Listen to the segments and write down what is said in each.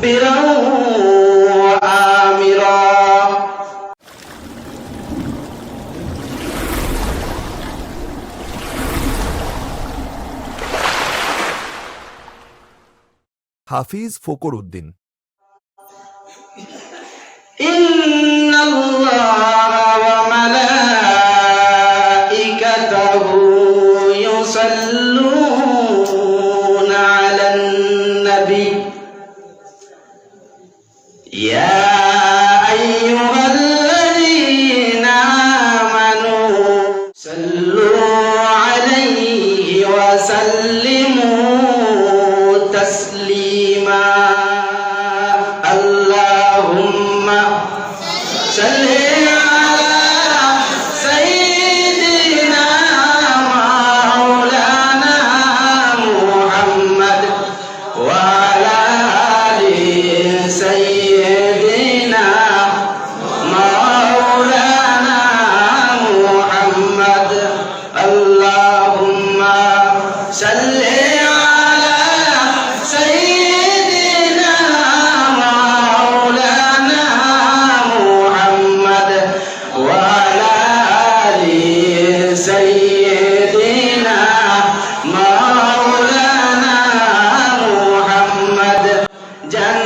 مدبرا وآمرا হাফিজ ফকর উদ্দিন।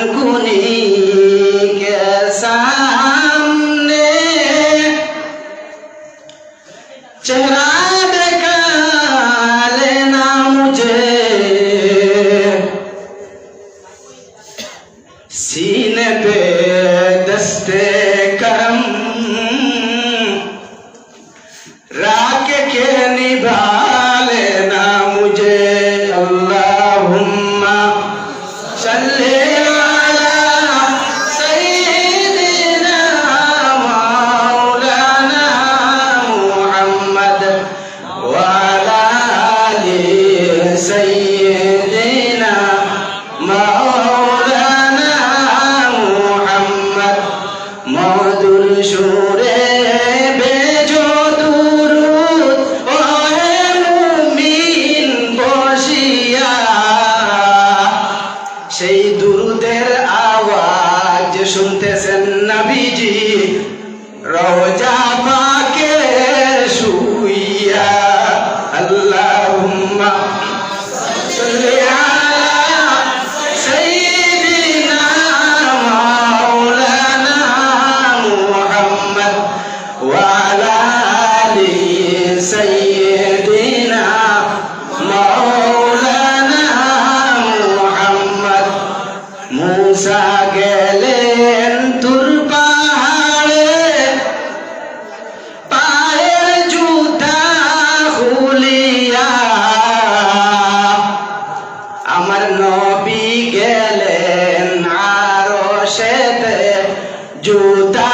कुनी के सामने चेहरा दिखा लेना मुझे। सीने पे दस्ते জুতা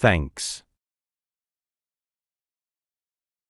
Thanks.